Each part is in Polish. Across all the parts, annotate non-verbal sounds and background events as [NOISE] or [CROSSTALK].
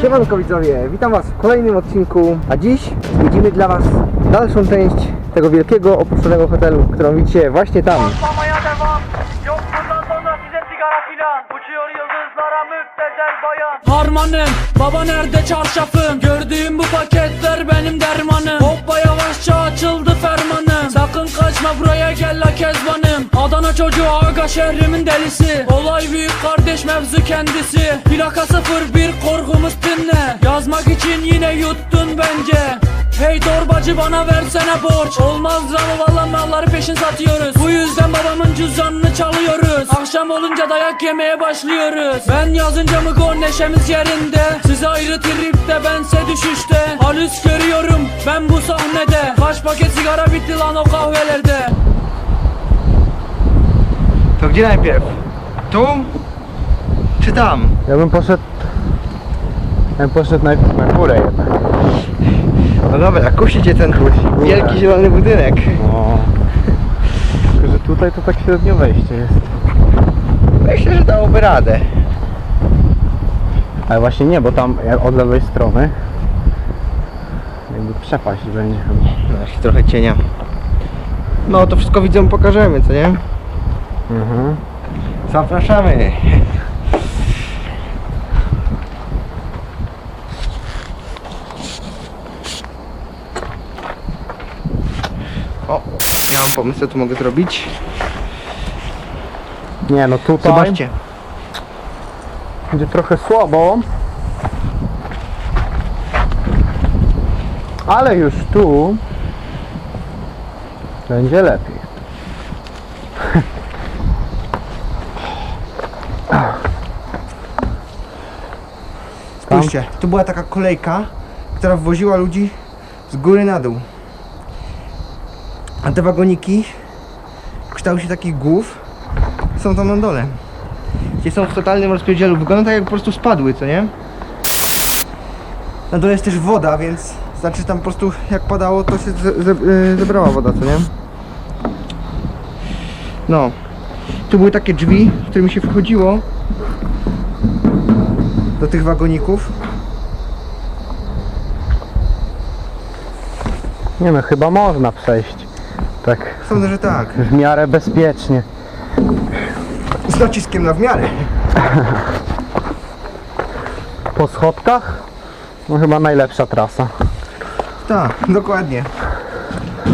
Siemanko widzowie, witam was w kolejnym odcinku, a dziś zwiedzimy dla was dalszą część tego wielkiego opuszczonego hotelu, którą widzicie właśnie tam. Harmanım baba nerede çarşafım? Gördüğüm bu paketler benim dermanım. Hoppa yavaşça açıldı fermanım. Sakın kaçma buraya gel la kezbanım. Adana çocuğu aga şehrimin delisi. Olay büyük kardeş mevzu kendisi. Plaka 01 korkumuz dinle. Yazmak için yine yuttun bence Hey torbacı bana versene borç Olmaz lan valla malları peşin satıyoruz Bu yüzden babamın cüzdanını çalıyoruz Akşam olunca dayak yemeye başlıyoruz Ben yazınca mı gol neşemiz yerinde Siz ayrı tripte bense düşüşte Halüs görüyorum ben bu sahnede Kaç paket sigara bitti lan o kahvelerde To gdzie najpierw? Tu? Czy tam? Ja bym poszedł. Ja bym poszedł najpierw na górę jednak. No dobra, kusicie ten wielki zielony budynek. No. Tylko, że tutaj to tak średnio wejście jest. Myślę, że dałoby radę. Ale właśnie nie, bo tam od lewej strony jakby przepaść będzie. No, jeszcze trochę cienia. No to wszystko widzom pokażemy, co nie? Mhm. Zapraszamy. Ja mam pomysł, co tu mogę zrobić. Nie no tutaj Zobaczcie. będzie trochę słabo. Ale już tu będzie lepiej. Spójrzcie, tu była taka kolejka, która wwoziła ludzi z góry na dół. A te wagoniki w kształcie takich głów są tam na dole. Gdzie są w totalnym rozpierdzielu. Wygląda tak jak po prostu spadły, co nie? Na dole jest też woda, więc znaczy tam po prostu jak padało to się ze, ze, y, zebrała woda, co nie? No. Tu były takie drzwi, którymi się wchodziło do tych wagoników. Nie no, chyba można przejść. Tak Sądzę, że tak. w miarę bezpiecznie. Z naciskiem na w miarę. Po schodkach? No chyba najlepsza trasa. Tak, dokładnie.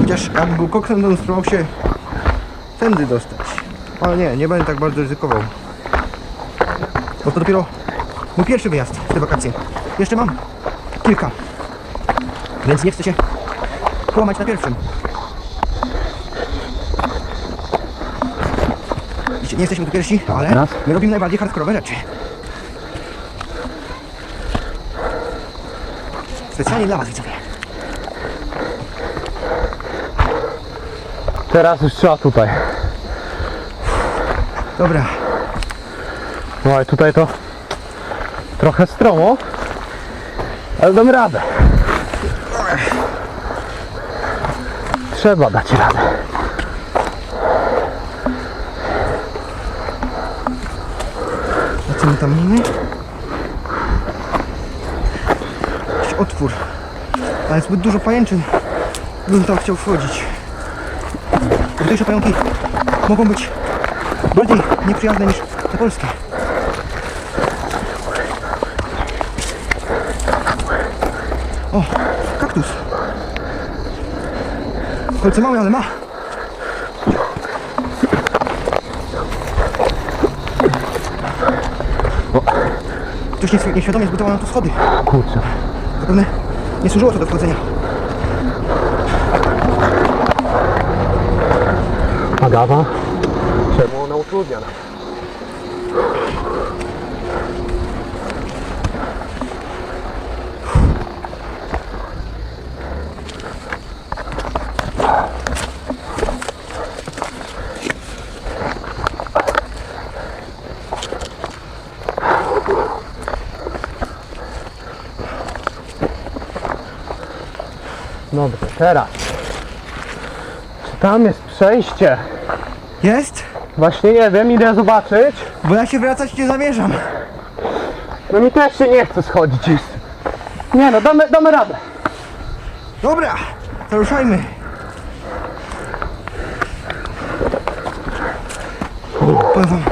Chociaż jak był koksem, to bym spróbował się tędy dostać. Ale nie, nie będę tak bardzo ryzykował. Bo to dopiero mój pierwszy wyjazd w te wakacje. Jeszcze mam kilka. Więc nie chcę się połamać na pierwszym. Widzicie, Nie jesteśmy tu pierwsi, ale Raz. my robimy najbardziej hardkorowe rzeczy. Specjalnie dla was widzowie. Teraz już trzeba tutaj. Dobra, No ale tutaj to trochę stromo, ale dam radę. Trzeba dać radę. Co my tam mamy? Jakiś otwór. Ale zbyt dużo pajęczyn. Bym tam chciał wchodzić. Tutejsze pająki mogą być bardziej nieprzyjazne niż te polskie. O, kaktus. Kolce małe, ale ma. Ktoś nieświ- nieświadomie zbudował na to schody. Kurczę. Zapewne nie służyło to do wchodzenia. Agawa? Czemu ona utrudnia nam? Dobrze, teraz. Czy tam jest przejście? Jest? Właśnie nie wiem, idę zobaczyć. Bo ja się wracać nie zamierzam. No mi też się nie chce schodzić. Nie no, damy, damy radę. Dobra, to ruszajmy. Powiem wam,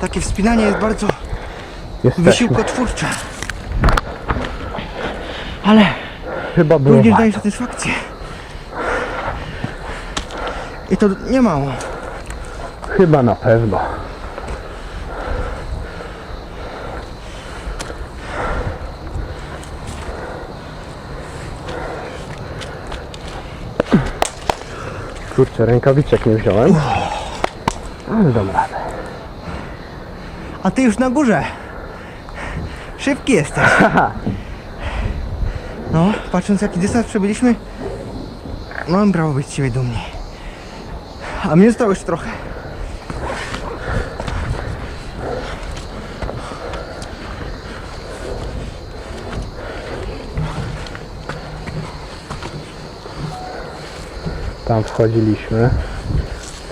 takie wspinanie jest bardzo Jesteśmy. wysiłkotwórcze. Ale Chyba było również warto. daje satysfakcję. I to nie mało. Chyba na pewno. Kurczę, rękawiczek nie wziąłem. Ale dam radę. A ty już na górze. Szybki jesteś. [LAUGHS] No, patrząc jaki dystans przebyliśmy, mam prawo być z ciebie dumny. A mnie zostało jeszcze trochę. Tam wchodziliśmy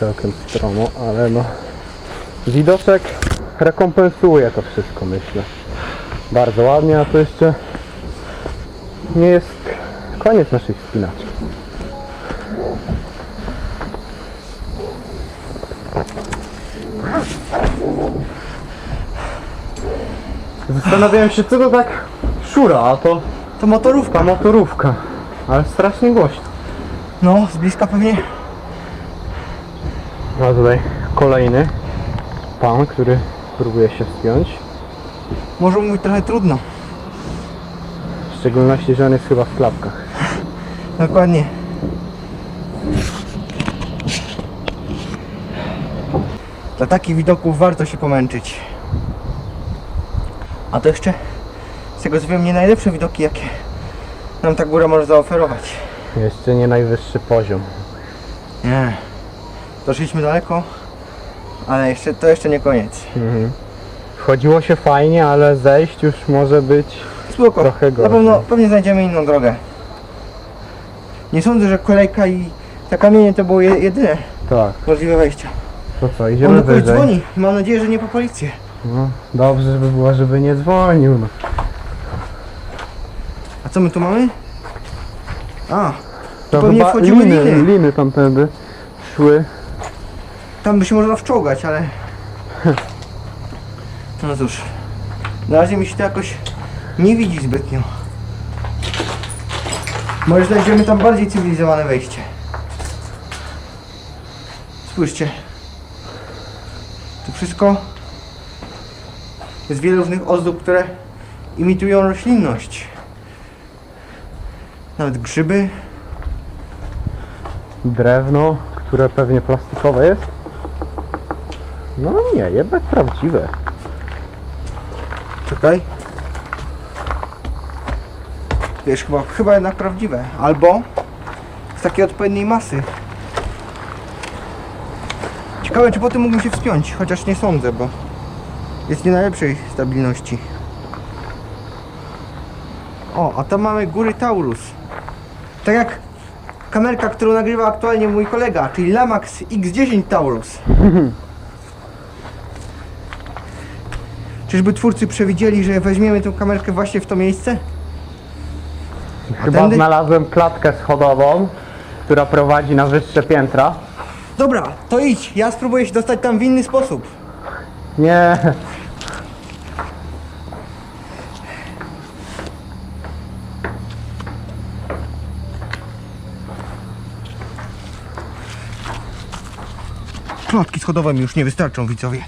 całkiem stromo, ale no widoczek rekompensuje to wszystko myślę. Bardzo ładnie, a to jeszcze nie jest koniec naszej wspinaczki. Zastanawiałem się co to tak szura, a to To motorówka. ta motorówka, ale strasznie głośno. No, z bliska pewnie. A tutaj kolejny pan, który próbuje się wspiąć. Może mu być trochę trudno. W szczególności, że on jest chyba w klapkach. Dokładnie. Dla takich widoków warto się pomęczyć. A to jeszcze, z tego co wiem, nie najlepsze widoki, jakie nam ta góra może zaoferować. Jeszcze nie najwyższy poziom. Nie. Doszliśmy daleko, ale jeszcze, to jeszcze nie koniec. Wchodziło się fajnie, ale zejść już może być... Spoko. Trochę Na gorzej. pewno pewnie znajdziemy inną drogę. Nie sądzę, że kolejka i te kamienie to było je- jedyne Tak, możliwe wejścia. to co, On idziemy kogoś wyżej. dzwoni. Mam nadzieję, że nie po policję. No, dobrze, żeby było, żeby nie dzwonił. No. A co my tu mamy? A, To pewnie wchodziły liny, liny. liny tamtędy szły. tam by się można wczołgać, ale... [LAUGHS] No cóż. Na razie mi się to jakoś nie widzi zbytnio. Może znajdziemy tam bardziej cywilizowane wejście. Spójrzcie. Tu wszystko jest wiele różnych ozdób, które imitują roślinność. Nawet grzyby. Drewno, które pewnie plastikowe jest. No nie, jednak prawdziwe. Czekaj. Wiesz, chyba, chyba jednak prawdziwe. Albo z takiej odpowiedniej masy. Ciekawe, czy po tym mógłbym się wspiąć, chociaż nie sądzę, bo jest nie najlepszej stabilności. O, a tam mamy góry Taurus. Tak jak kamerka, którą nagrywa aktualnie mój kolega, czyli Lamax X10 Taurus. Czyżby twórcy przewidzieli, że weźmiemy tę kamerkę właśnie w to miejsce? Chyba tędy? znalazłem klatkę schodową, która prowadzi na wyższe piętra. Dobra, to idź, ja spróbuję się dostać tam w inny sposób. Nie, Klatki schodowe mi już nie wystarczą, widzowie.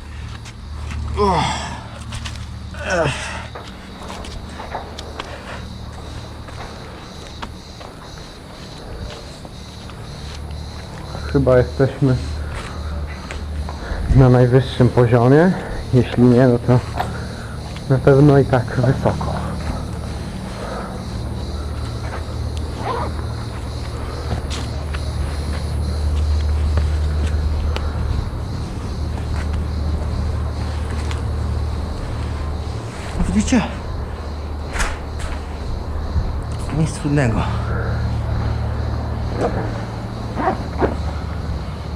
Chyba jesteśmy na najwyższym poziomie. Jeśli nie, no to na pewno i tak wysoko. Widzicie? Nic trudnego.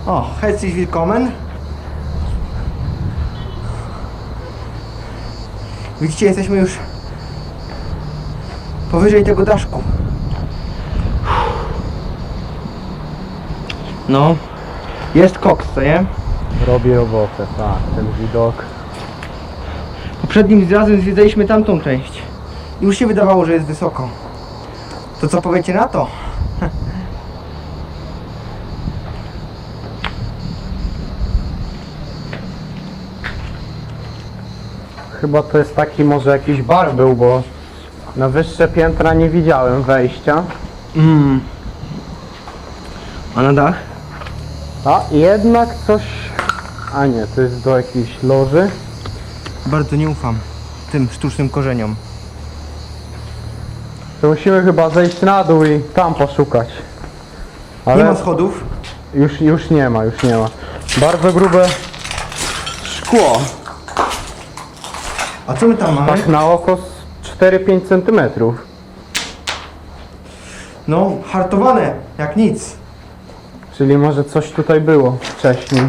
O, herzlich willkommen. Widzicie, jesteśmy już Powyżej tego daszku. No. Jest koks, co nie? Robi robotę, tak, ten widok. Poprzednim razem zwiedzaliśmy tamtą część. I już się wydawało, że jest wysoko. To co powiecie na to? Chyba to jest taki może jakiś bar był, bo na wyższe piętra nie widziałem wejścia. Mm. A na dach? A jednak coś... A nie, to jest do jakiejś loży. Bardzo nie ufam tym sztucznym korzeniom. To musimy chyba zejść na dół i tam poszukać. Ale Nie ma schodów. już, już nie ma, już nie ma. Bardzo grube szkło. A co my tam mamy? Tak na oko z 4-5 cm. No, hartowane, jak nic. Czyli może coś tutaj było wcześniej.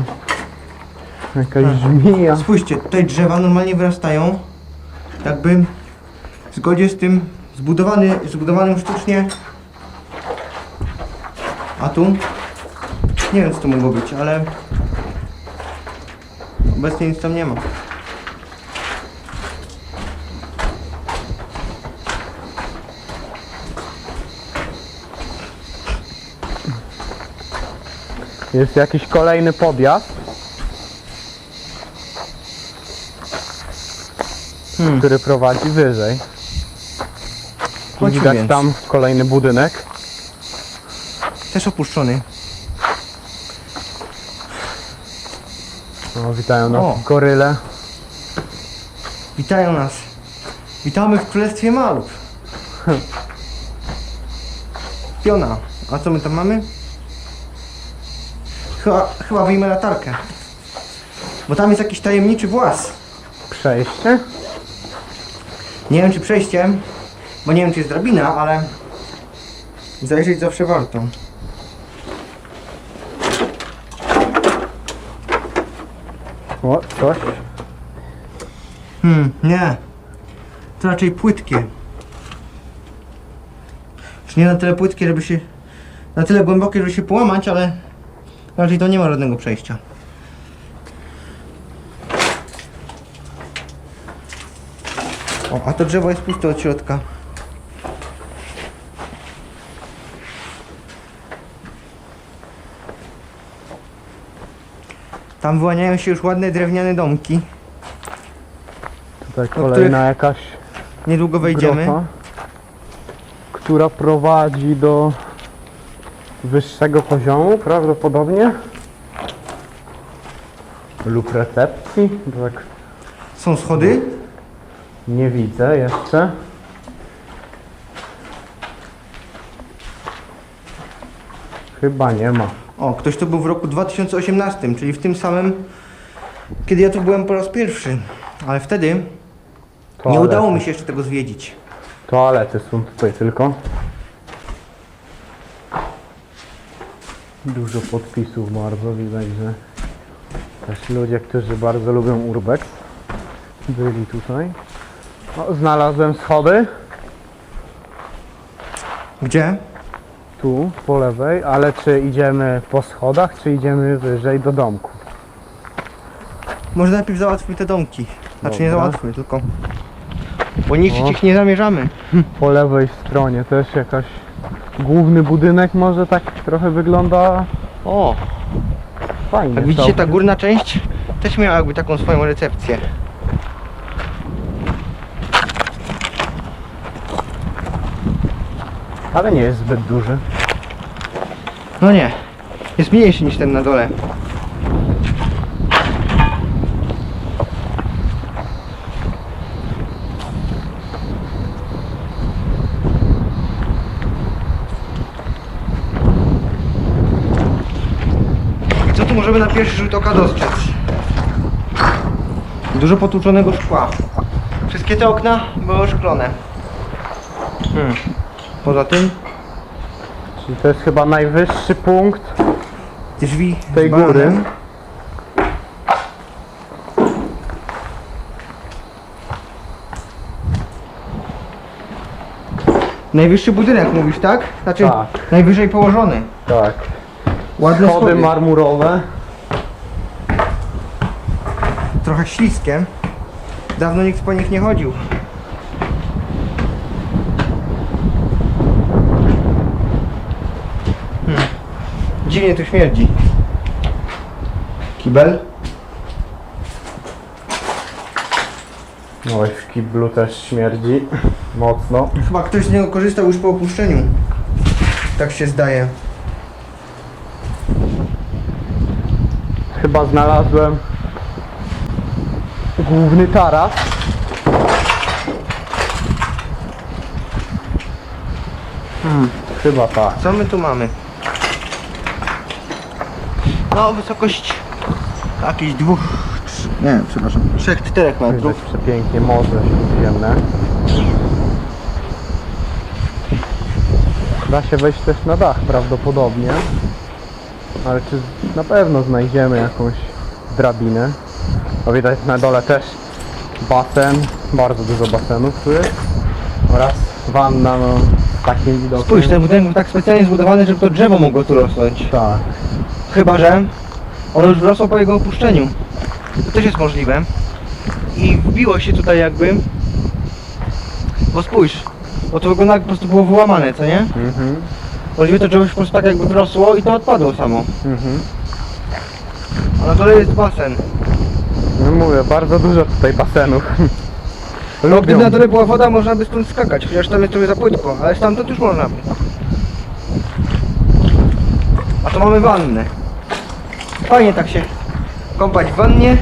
Jakaś żmija. Spójrzcie, tutaj drzewa normalnie wyrastają. Jakby w zgodzie z tym zbudowany, zbudowanym sztucznie. A tu? Nie wiem co to mogło być, ale obecnie nic tam nie ma. Jest jakiś kolejny podjazd. Hmm. Który prowadzi wyżej. Chodźmy Widać więc. tam kolejny budynek. Też opuszczony. No, witają nas O. goryle. Witają nas. Witamy w Królestwie Malów. [LAUGHS] Piona. A co my tam mamy? Chyba, chyba wyjmę latarkę. Bo tam jest jakiś tajemniczy włas. Przejście. Nie wiem czy przejściem, bo nie wiem czy jest drabina, ale zajrzeć zawsze warto. O, coś. Hmm, nie. To raczej płytkie. Czy nie na tyle płytkie, żeby się... Na tyle głębokie, żeby się połamać, ale... Raczej to nie ma żadnego przejścia. O, a to drzewo jest puste od środka. Tam wyłaniają się już ładne drewniane domki. Tutaj kolejna jakaś Niedługo wejdziemy. która prowadzi do wyższego poziomu prawdopodobnie. Lub recepcji, bo tak Są schody. nie widzę jeszcze. Chyba nie ma. O, ktoś tu był w roku 2018, czyli w tym samym, kiedy ja tu byłem po raz pierwszy. Ale wtedy nie Toalety. udało mi się jeszcze tego zwiedzić. Toalety są tutaj tylko. Dużo podpisów bardzo widać, że też ludzie, którzy bardzo lubią urbex byli tutaj. O, znalazłem schody Gdzie? tu po lewej, ale czy idziemy po schodach, czy idziemy wyżej do domku? Może najpierw załatwmy te domki. Znaczy nie Dobra. załatwmy, tylko... Bo O. ich nie zamierzamy. Po lewej stronie też jakaś główny budynek może tak trochę wygląda O, fajnie. jak widzicie ta całkiem. górna część też miała jakby taką swoją recepcję. Ale nie jest zbyt duży. No nie, jest mniejszy niż ten na dole. Możemy na pierwszy rzut oka dostrzec? Dużo potłuczonego szkła. Wszystkie te okna były oszklone. Hmm. Poza tym Czyli to jest chyba najwyższy punkt drzwi tej z góry. Najwyższy budynek mówisz, tak? Znaczy Tak. najwyżej położony. Tak. Ładne Schody schody. marmurowe. Trochę śliskie. Dawno nikt po nich nie chodził. Hmm. Dziwnie tu śmierdzi. Kibel? Oj, w kiblu też śmierdzi. Mocno. Chyba ktoś z niego korzystał już po opuszczeniu. Tak się zdaje. Chyba znalazłem główny taras. Hmm, chyba tak. Co my tu mamy? No, wysokość jakichś dwóch, trz- nie, przepraszam, trzech, czterech Widać metrów. przepięknie morze śródziemne. Da się wejść też na dach prawdopodobnie. Ale czy na pewno znajdziemy jakąś drabinę? O widać na dole też basen, bardzo dużo basenów tu jest. Oraz wanna no, z takim widokiem. Spójrz, ten budynek był tak specjalnie zbudowany, żeby to drzewo mogło tu rosnąć. Tak. Chyba, że ono już wrosło po jego opuszczeniu. To też jest możliwe. I wbiło się tutaj jakby. Bo spójrz, bo to wygląda jak po prostu było wyłamane, co nie? Mhm. Możliwe to drzewo już po prostu tak jakby wrosło i to odpadło samo. Mhm. A na dole jest basen. No mówię, bardzo dużo tutaj basenów. [LAUGHS] No gdyby na dole była woda, można by stąd skakać, chociaż tam jest trochę za płytko, ale stamtąd już można by. A to mamy wannę. Fajnie tak się kąpać w wannie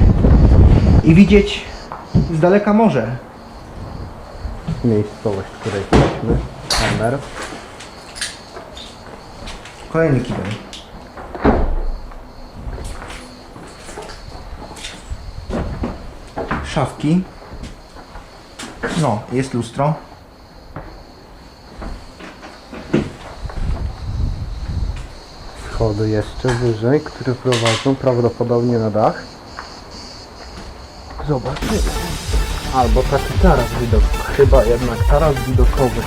i widzieć z daleka morze. Miejscowość, w której jesteśmy. Kamer. Kolejny kibel. Szafki. No, jest lustro. schody jeszcze wyżej, które prowadzą prawdopodobnie na dach. Zobaczymy. Albo taki taras widokowy. Chyba jednak taras widokowy.